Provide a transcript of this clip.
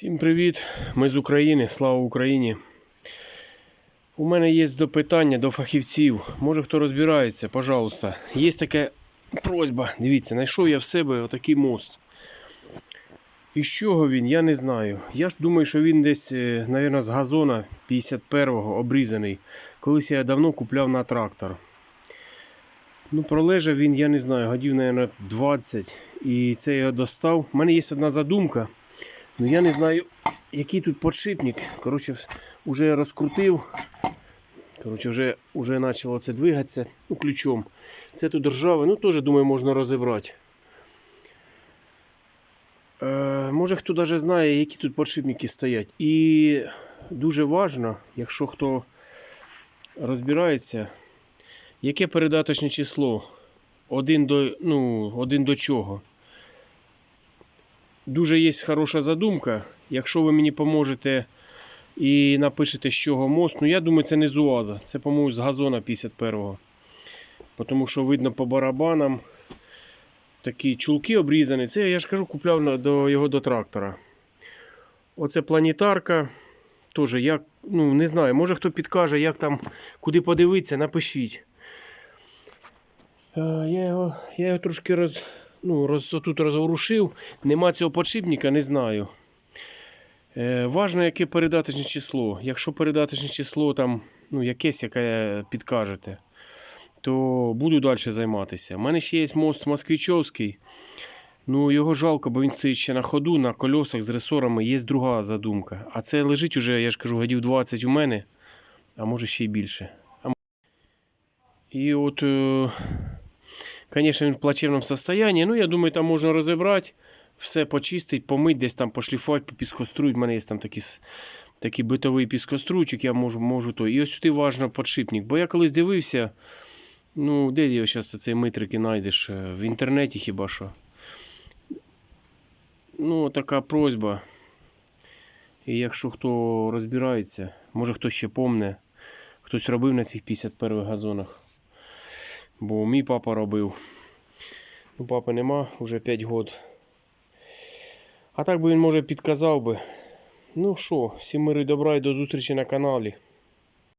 Всім привіт! Ми з України. Слава Україні! У мене є допитання до фахівців. Може хто розбирається, пожалуйста. Є така просьба. Дивіться, знайшов я в себе отакий мост. І з чого він, я не знаю. Я ж думаю, що він десь, мабуть, з газона 51-го обрізаний. Колись я давно купляв на трактор. Ну, пролежав він, я не знаю, годів, мабуть, 20. І це я достав. У мене є одна задумка. Ну я не знаю, який тут подшипник. Коротше, вже розкрутив. Коротше, вже, вже почало це двигатися ну, ключом. Це тут ржаве, ну теж думаю, можна розібрати. Е, може хто навіть знає, які тут подшипники стоять. І дуже важливо, якщо хто розбирається, яке передаточне число. Один до, ну, один до чого. Дуже є хороша задумка. Якщо ви мені поможете і напишете, з чого мост, ну я думаю, це не з УАЗа. Це, по-моєму, з газона 51-го. Тому що видно по барабанам такі чулки обрізані. Це я ж кажу, купляв до його до трактора. Оце планетарка. Теж як, ну не знаю, може хто підкаже, як там, куди подивитися, напишіть. Е, Я його, я його трошки роз, ну, роз, тут розворушив. Нема цього подшипника, не знаю. Е, важно, яке передаточне число. Якщо передаточне число там, ну, якесь, яке підкажете, то буду далі займатися. У мене ще є мост Москвичовський. Ну, його жалко, бо він стоїть ще на ходу, на кольосах з ресорами. Є друга задумка. А це лежить уже, я ж кажу, годів 20 у мене, а може ще й більше. І от, е, звісно, він в плачевному стані. Ну, я думаю, там можна розібрати, все почистити, помити, десь там пошліфувати, попіскоструїти. У мене є там такі, такий битовий піскоструйчик, я можу, можу то. І ось сюди важливо подшипник. Бо я колись дивився, ну, де його зараз цей митрики знайдеш? Е, В інтернеті хіба що. Ну, така просьба. І якщо хто розбирається, може хтось ще помне, хтось робив на цих 51 газонах. Бо мій папа робив. Ну, папи нема, вже 5 років. А так би він, може, підказав би. Ну що, всім миру і добра і до зустрічі на каналі.